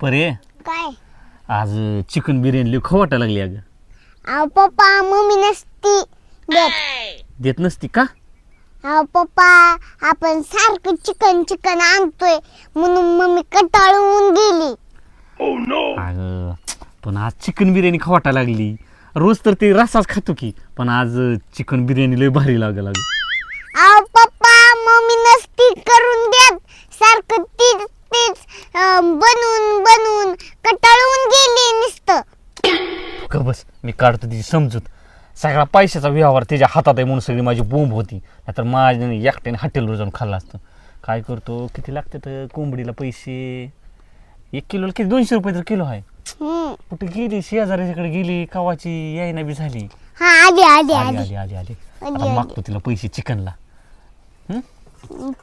परे काय? आज चिकन बिर्याणी लई खाऊ वाटायला लागली अगं. अहो पप्पा मम्मी नसती देत. देत नसती का? अहो पप्पा आपण सारखं चिकन चिकन आणतोय म्हणून मम्मी कटाळून गेली. अगं पण आज चिकन बिर्याणी खाऊ वाटायला लागली. रोज तर ते रसाच खातो की पण आज चिकन बिर्याणी लय भारी लागल अगं. अहो पप्पा मम्मी नसती करून देत. सारखं तीच तीच अं, बनवून बनवून कटाळून गेली नुसतं. का बस मी काढतो तिची समजूत. सगळा पैशाचा व्यवहार त्याच्या हातात आहे म्हणून सगळी माझी बोंब होती. नाहीतर माझ्या एकट्याने हॉटेलवर जाऊन खाल्लं असतं. काय करतो? किती लागते तर कोंबडीला पैसे? एक किलोला किती? दोनशे रुपये तर किलो आहे. हम्म. कुठे गेली? शेजाऱ्याच्याकडे गेली? कवाची यायना बी झाली? हा आली आली आली आली. आली आली. आली आली, आता आली. मागतो तिला पैसे चिकनला.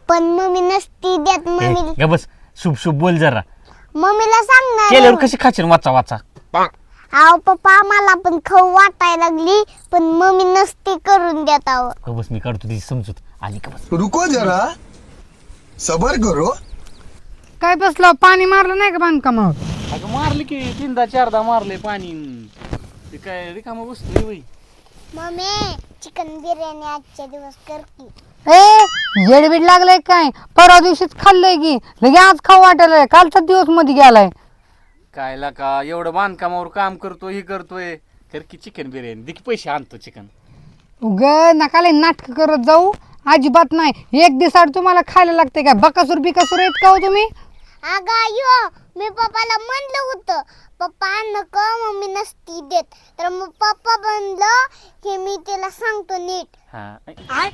पण मम्मी नसती देत मम्मी ग बस. शुभ शुभ बोल जरा. मम्मीला सांगणार केल्यावर कशी खाशील? वाचा वाचा. अहो पप्पा मला पण खाऊ वाटायला लागली पण मम्मी नसती करून देत आहो ग बस मी काढतो तिची समजूत. आली का बस? रुको जरा. सबर करो. काय बसलं? पाणी मारलं नाही का बांधकामावर? अगं मारले की तीनदा चारदा मारले पाणी. ते काय रिकामा बसतोय बाई. मम्मी चिकन बिर्याणी आजच्या दिवस करती. ए येडबीड लागलंय काय? परवा दिवशीच खाल्लंय की. लगे आज खाऊ वाटायला कालचा दिवसमध्ये गेलाय. काय का? एवढं बांधकामावर काम करतो ही करतोय. तर की चिकन बिर्याणी. दे की पैसे आणतो चिकन उग नकाले नाटक करत जाऊ. अजिबात नाही. एक दिवसाआड तुम्हाला खायला लागते काय? बकासूर बिकासूर येत का हो तुम्ही? अगा यो मी पप्पाला म्हणलं होतं. पप्पा नको मम्मी नसती देत. तर मग पप्पा म्हणलं की मी तिला सांगतो नीट. हा.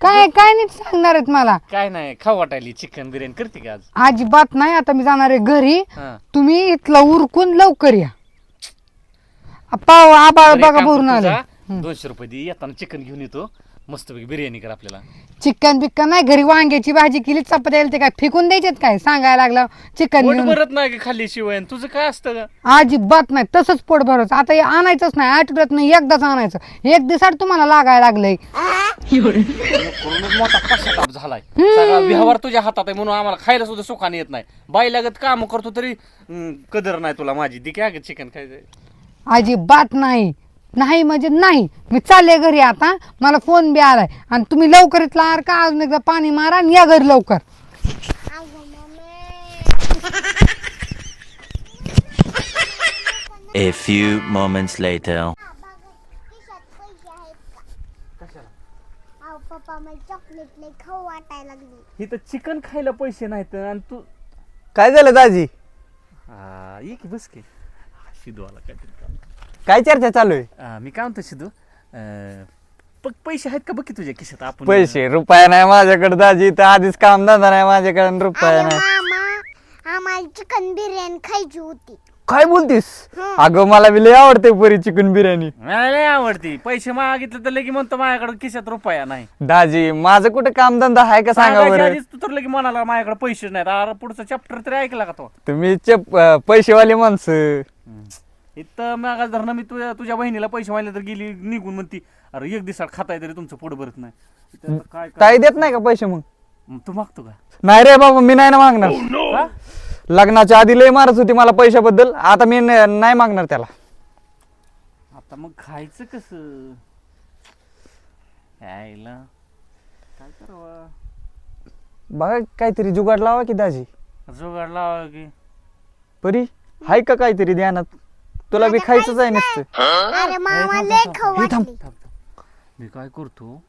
काय काय नाही सांगणार आहेत मला? काय नाही खाऊ वाटायली चिकन बिर्याणी करते का आज? अजिबात नाही आता मी जाणार आहे घरी. हा. तुम्ही इथलं उरकून लवकर या. पाव आबाळ बरं, एक बघा काम भरून आले. तुझा, दोनशे रुपये दे येताना चिकन घेऊन येतो. मस्तपैकी बिर्याणी कर आपल्याला. चिकन बिक्कन नाही घरी वांग्याची भाजी केली चपात्या ते काय फेकून द्यायचेत काय? सांगायला लागलं चिकन पोट भरत नाही का खाल्ली शिवाय? आणि तुझं काय असतं का अजिबात नाही तसंच पोट भरायचं. आता हे आणायचंच नाही आठवड्यात नाही एकदाच आणायचं. एक दिवसात तुम्हाला लागायला लागलंय. करून मोठा पश्चाताप झालाय. सगळा व्यवहार तुझ्या हातात आहे म्हणून आम्हाला खायला सुद्धा सुखाने येत नाही. बाई लागत काम करतो तरी हम्म, कदर नाही तुला माझी. दे काय चिकन खायचंय? अजिबात नाही. नाही म्हणजे नाही. मी चालले घरी आता. मला फोन बी आलाय. आणि तुम्ही लवकर इथला आर का? अजून एकदा पाणी मारा आणि या घरी लवकर. A few moments later. पप्पा मला चॉकलेट लई खाऊ वाटायला लागली. ही तर चिकन खायला पैसे नाहीत आणि तू काय झालं दाजी? हा, ये की बस की. शिदू आला काहीतरी. काय चर्चा चालू आहे? मी काय म्हणतो अं, प- पैसे आहेत का? बघ की तुझ्या खिशात आपण पैसे रुपया नाही माझ्याकडे दाजी. तर आधीच काम धंदा नाही माझ्याकडे आणि रुपया नाही. मामा आम्हाला चिकन बिर्याणी खायची होती. काय बोलतीस? अगं मला बी लय आवडते परी चिकन बिर्याणी मला लय आवडती. पैसे मागितले तर लगे म्हणतो माझ्याकडे खिशात रुपया नाही. दाजी माझं कुठे काम धंदा आहे का सांगा सांगायच्या बरं? आधीच तू तर लगे म्हणाला माझ्याकडे पैसे नाहीत. अरे पुढचा चॅप्टर तरी ऐकला का तो? तुम्ही चप अं, पैसेवाले माणसं. इथं मागा धरणं मी तुझ्या तुझ्या बहिणीला पैसे मागले तर गेली निघून म्हणती अरे एक दिवसात खाताय तरी तुमचं पोट भरत नाही. इथं आता काय ताई देत नाही का पैसे मग? मग तू मागतो का? नाही रे बाबा मी नाही ना मागणार. का? लग्नाच्या आधी लय मारत होती मला पैशाबद्दल आता मी न- नाही मागणार त्याला. आता मग खायचं कसं? यायला. काय करावं? बघा काहीतरी जुगाड लावा की दाजी. जोगाड लावा की. परी हाय का काहीतरी ध्यानात? तुला बी खायचंच आहे नसतं. अरे मामा लय खाऊ वाटली थांब, थांब. मी काय करतो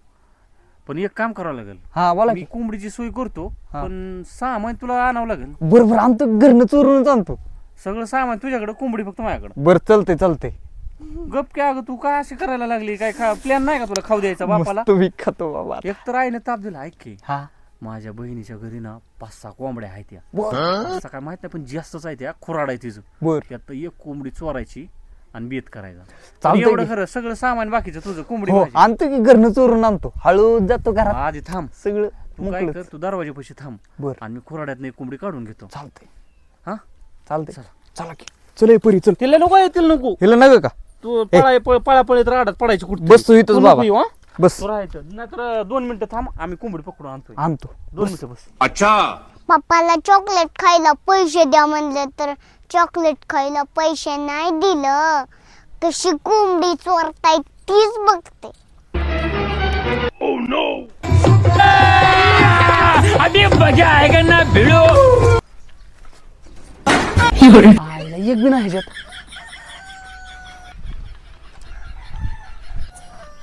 पण एक काम करावं लागेल. हा बोला मी की. कोंबडीची सोय करतो हा. पण सामान तुला आणावं लागेल. बरोबर आणतो घरनं चोरूनच आणतो. सगळं सामान तुझ्याकडे कोंबडी फक्त माझ्याकडे. बरं चलते चलते गप काय अगं तू काय अशी करायला लागली? काय खा प्लॅन नाही का तुला खाऊ द्यायचा बापाला? तुम्ही खातो बाबा एक तर आईने ताप दिला ऐक की. हा. माझ्या बहिणीच्या घरी ना पाच सहा कोंबड्या आहेत त्या पाच सहा काय माहीत नाही पण जास्तच आहे त्या खुराड आहे तिचं बर. त्यात एक कोंबडी चोरायची आणि बेत करायचा. पण चालतंय एवढं की. खरं सगळं सामान बाकीचं तुझं कोंबडी हो भाजी. आणतो की घरनं चोरून आणतो. हळू जातो घरात. आधी थांब. सगळं तू काय कर तू दरवाजा पैसे थांब. बर. आणि मी खुराड्यात एक कोंबडी काढून घेतो. चालतंय. हा? चालतंय. चला. चला की. चल परी चल. तिला नको येतील नको. हिला नग का? तू पळाय पळा पळत राहतात पडायची कुठं बस तू इथंच बाबा. बस. राहायचं. नाहीतर दोन मिनिटं थांब आम्ही कोंबडी पकडून आणतोय. आणतो. दोन मिनिटं बस. अच्छा. पप्पाला चॉकलेट खायला पैसे द्या म्हणलं तर चॉकलेट खायला पैसे नाही दिलं. कशी कोंबडी चोरताय तीच बघते. आईला एक बी नाही ह्याच्यात.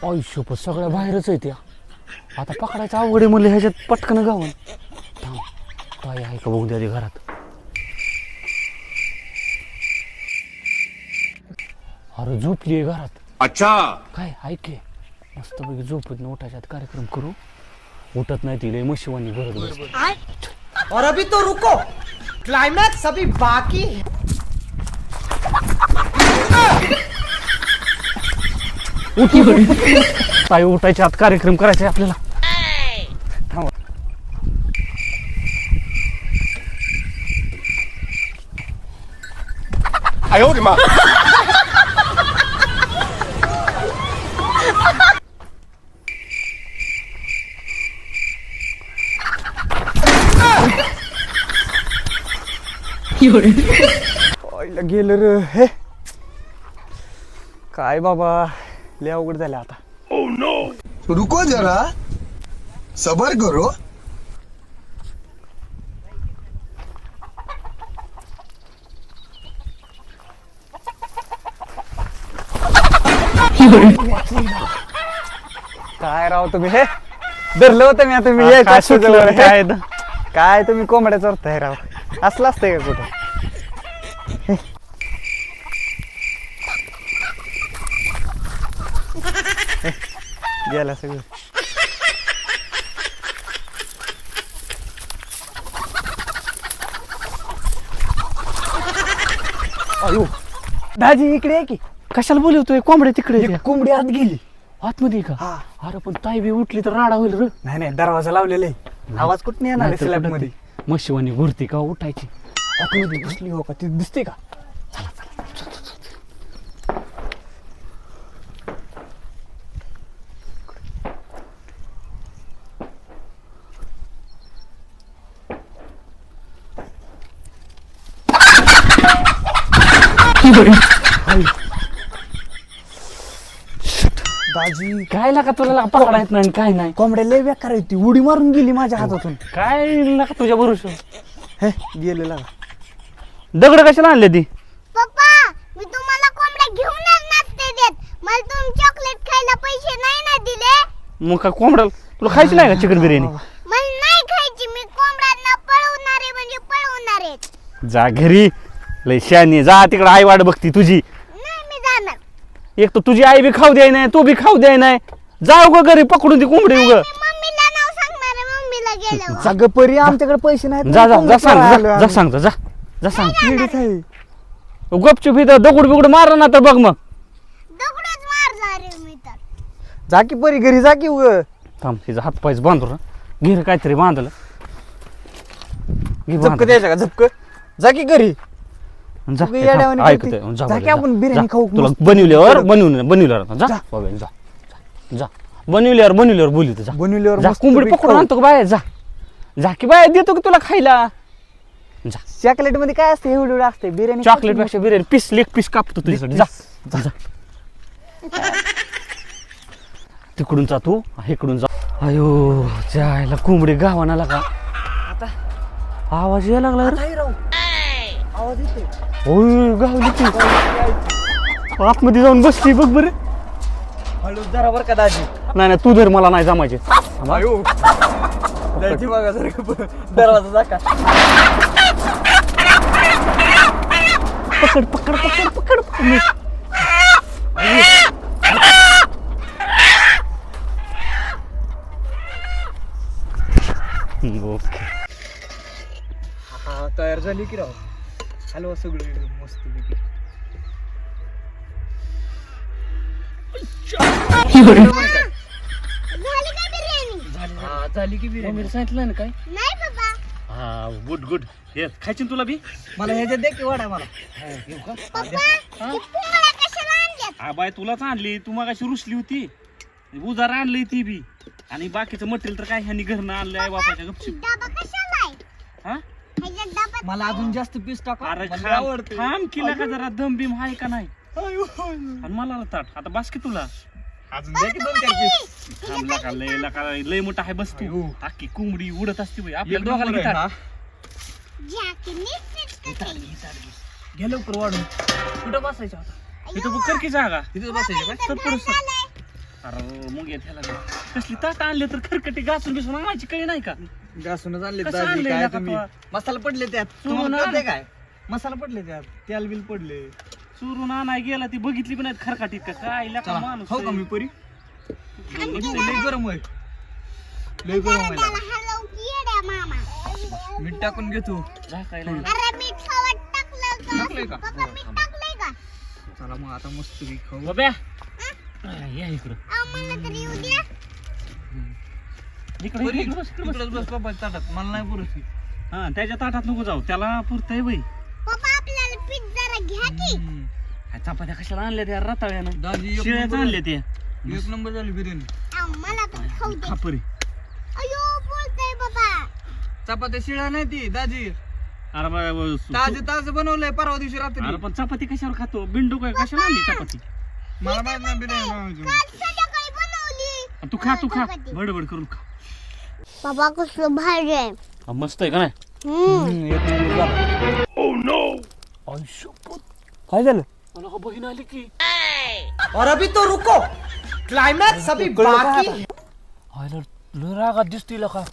आयुष्यपत सगळ्या बाहेरच आहे त्या. आता पकडायचं आहे म्हणलं ह्याच्यात पटकन गावून थांब काय आहे का बघू द्या घरात. अरे झोपली आहे घरात. अच्छा. काय ऐके मस्तपैकी झोपत उठायच्यात कार्यक्रम करू. उठत नाही ती लय मशिवानी भरत बस और अभी तो रुको. क्लाइमैक्स अभी बाकी है. ताई उठायच्या आत कार्यक्रम करायचा आहे आपल्याला. आईला गेलं रे हे. काय बाबा? लय अवघड झालं आता. रुको जरा. सबर करो. काय राव तुम्ही? हे धरलं होतं मी आता मी हा, यायचं काय असतं सुचलं. काय काय तुम्ही कोंबड्या चोरताय राव? असलं असतंय का कुठं? गेला सगळं अयो दाजी इकडे आहे की? कशाला बोलवतोय कोंबड्या तिकडे एक कोंबडी आत गेली. आतमध्ये का? हा. अरे पण ताई बी उठली तर राडा होईल रे. नाही नाही दरवाजा लावलेला आहे. आवाज कुठं नाही येणार स्लॅबमध्ये? मशिवानी घुरती का उठायची? आतमध्ये बसली हो का? ती दिसते का? दाजी. काय लागा तुला लागा पकडा येत नाही काय नाही. कोंबड्या लय बेकार आहे ती. उडी मारून गेली माझ्या हातातून. काय लागा तुझ्या बरोबर हे गेलेला दगड कशाला आणले ती? पप्पा मी तुम्हाला कोंबड्या घेऊनच नसते देत. मला तुम्ही चॉकलेट खायला पैसे नाही ना दिले? मग का कोंबडा तुला खायची नाही का चिकन बिर्याणी? मला नाही खायची मी कोंबड्यांना पळवणारे म्हणजे पळवणारे. जा घरी. लय शानी जा तिकडे आई वाट बघती तुझी. नाही मी जाणार. एक तर तुझी आई बी खाऊ द्याय नाही तू बी खाऊ द्याय नाही. जा उग घरी पकडून ती कोंबडी उग. मी मम्मीला नाव सांगणार आहे मम्मीला गेल्यावर. सगळं परी आमच्याकडे पैसे नाहीत जा जा जा सांग जा- आलो जा जा जा सांग. गपचूप इथं दगड बिगड मार ना तर बघ मग. दगडच मारणार आहे मी तर. जा की परी घरी जा की उग. थांब तिचा हात पायच बांधू ना घे काहीतरी बांधलं. घे झपक. द्यायचं का झपक. जा की घरी. जा उगी हे येड्यावानी थांब, ऐक करते. ते, जा जा बरं, की आपण जा. बिर्याणी जा. खाऊ तुला मस्त. बनवल्यावर. बनवून बनवल्यावर जा. जा. बाबा, जा जा. जा. बनवल्यावर बनवल्यावर बोलू जा. बनवल्यावर जा मस्त कोंबडी पैकी पकडून खाऊ. आणतो का बाय जा. जा की बाय देतो की तुला खायला? जा. चॉकलेटमध्ये काय असते? एवढं एवढं असते. बिर्याणी चॉकलेटपेक्षा बिर्याणी पीस लेग पीस कापतो तुझ्यासाठी. जा. जा. जा. तिकडून जा तू इकडून जा. अयो जायला कोंबडी गावाना लागा आवाज यायला लागला रे. आवाज येते होय गावली ती आतमध्ये जाऊन बसली बघ बरं. हळू जरा बरं का दाजी? नाही नाही तू धर मला नाही जमायचे. आयो. दाजी बघा जरा दरवाजा जा का पकड पकड पकड पकड. पकड. ओके. तयार झाली की राव? हॅलो सगळे मस्त पैकी झाली का बिर्याणी झाली की बिर्याणी. सांगितलं ना काय? हा गुड गुड. हे खायची ना तुला बी? मला ह्याच्यात दे की वाडा मला. हा बाय तुलाच आणली. तू मागाशी रुसली होती. उजार आणली ती बी. आणि बाकीचं मटेरियल तर काय ह्यांनी घरनं आणलंय बापाच्या गपची डबा कशाला आहे? हा? मला अजून जास्त पीस टाका अरे मला थांब आवडते. थांब केला का जरा? दम बिम आहे का नाही? आणि मला ताट. आता बस की तुला. अजून की दोन चार लय लका लय मोठा आहे बस तू. अख्खी कोंबडी उडत असते बाई. आपल्याला एक दोघाला नंबर घे आहे, ताट. हा. झाकी नीट नीट घे. लवकर वाढून. कुठं बसायचं आता? इथं बघ कर की जागा. तिथेच बसायचं काय अरे मग येत ह्याला बघ. कसली ताट आणले तर खरकटी घासून बिसून आणायची काही नाही का? घासूनच आणले कसं दाजी आणलंय काय नका तुम्ही? तुला? मसाला पडले त्यात. चुरून तुम्हाला. कळतंय काय? मसाला पडले त्यात. तेल बिल पडले. चुरून आणाय गेला ती बघितली पण नाही खरकाटीत का काय चला माणूस हो का मी. परी? लय गरम आहे. लय गरम हलव येड्या मामा. मीठ टाकून घेतो. झाकायला अरे मीठ खावत टाकलं का? टाकलंय का? पप्पा मीठ टाकलंय का? चला मग आता मस्त खाऊ. बाब्या. या इकडं. अहो, मला तर येऊ द्या. इकडं परी, इकडं बस, इकडं बस. इकडंच बस बाबा ताटात. मला नाही पुरत हा त्याच्या ताटात नको जाऊ. त्याला पुरतय बाई. पप्पा आपल्याला पीठ जरा घ्या की. हा, चपात्या कशाला आणल्या त्या रताळ्यानं? दाजी एक शिळ्याच नंबर आणल्या त्या एक नंबर झाली बिर्याणी. अहो, मला तर खाऊ दे. खापरी. अयो बोलतय बाबा चपात्या शिळा नाही ती दाजी. अरे बा- बा- सु- ताजे ताजे बनवलंय परवा दिवशी रात्री. अरे पण चपाती कशावर खातो? बिंडू काय कशाला आणली चपाती? मला माहीत नाही बिर्याणी बनवायची. काल संध्याकाळी बनवली. तू खा तू खा. बडबड करून खा. बाबा कसलं भारी आहे हा, मस्त आहे का नाही? हम्म. हम्म, एक नंबर झाला काय झालं मला हो बहीण आली की। और अभी तो रुको। क्लाइमैक्स अभी बाकी। है। आयला लय रागात दिसतोय का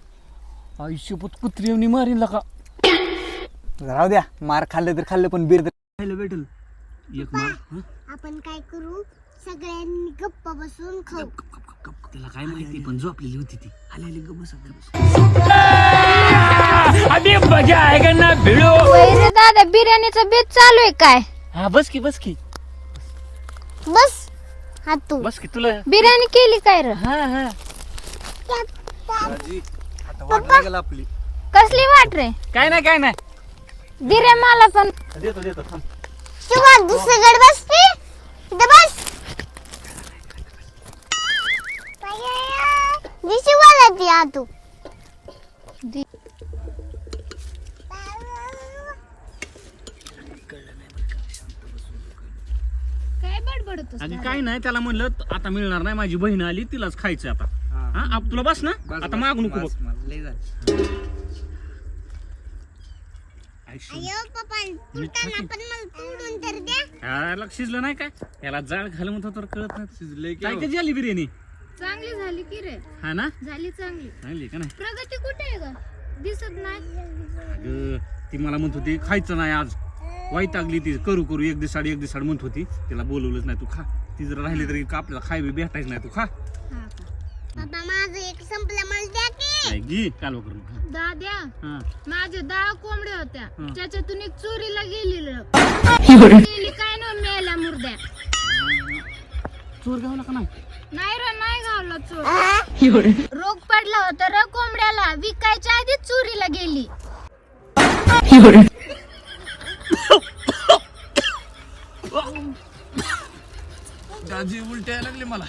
आयुष्यपत कुत्री येऊन मारीन का राहू द्या मार खाल्लं तर खाल्लं पण बीर तर खायला भेटल। एक मार हं? आपण काय करू? सगळ्यांनी गप्प बसून खाऊ. त्याला काय माहिती पण झोपलेली होती ती. आलेली ग बस वैरे दादा बिर्याणीचं बेत चालू आहे काय? हा बस की बस की. बस. हा तू. बस की तुला. बिर्याणी केली काय र? हा हा. आता वाट नाही गेला आपली. कसली वाट रे? काय नाही काय नाही. दिरे मला पण. देतो देतो थांब. शिवा दुसरीकडे बसते बस. जी शिवाला ती आ तू काय बडबडतो आणि काय नाही त्याला म्हणलं आता मिळणार नाही माझी बहीण आली तिलाच खायचं आता. हा. आप तुला बस ना. आता मागू नको बघ. मला लय झालं. आयुष्य. अयो पप्पा तुटताना पण मला तोडून तर द्या. ह्याला शिजलं नाही काय? याला जाळ घाल म्हणतो तर कळत नाही. शिजलंय की काय? कधी आली बिर्याणी? चांगली झाली की रे. हा ना? झाली चांगली. चांगली का नाही? प्रगती कुठे आहे ग? दिसत नाही. अगं, ती मला म्हणत होती खायचं नाही आज. वैतागली ती. करू करू. एक दिवसाड एक दिवसाड म्हणत होती. तिला बोलवलंच नाही तू खा. ती जर राहिली तरी का आपल्याला खाय बी भेटायचं नाही तू खा. हा का? पप्पा माझं एक संपलं मला द्या की. काय घे. कालवा करून खा. दाद्या हा. माझ्या दहा कोंबड्या होत्या. हं. त्याच्यातून एक चोरीला गेली गेली काय ना मेल्या मुर्द्या. चोर गावला का नाही? नाही रे नाही गावला चोर रोग पडला होता र कोंबड्याला. विकायच्या आधी चोरीला गेली. दाजी उलट्या यायला लागले मला.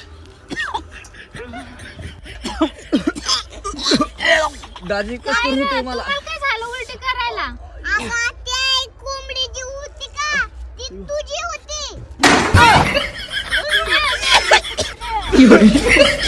दाजी कसं होते मला तुम्हाला काय झालं उलटी करायला अगं त्या कोंबडी जी होती का ती तुझी होती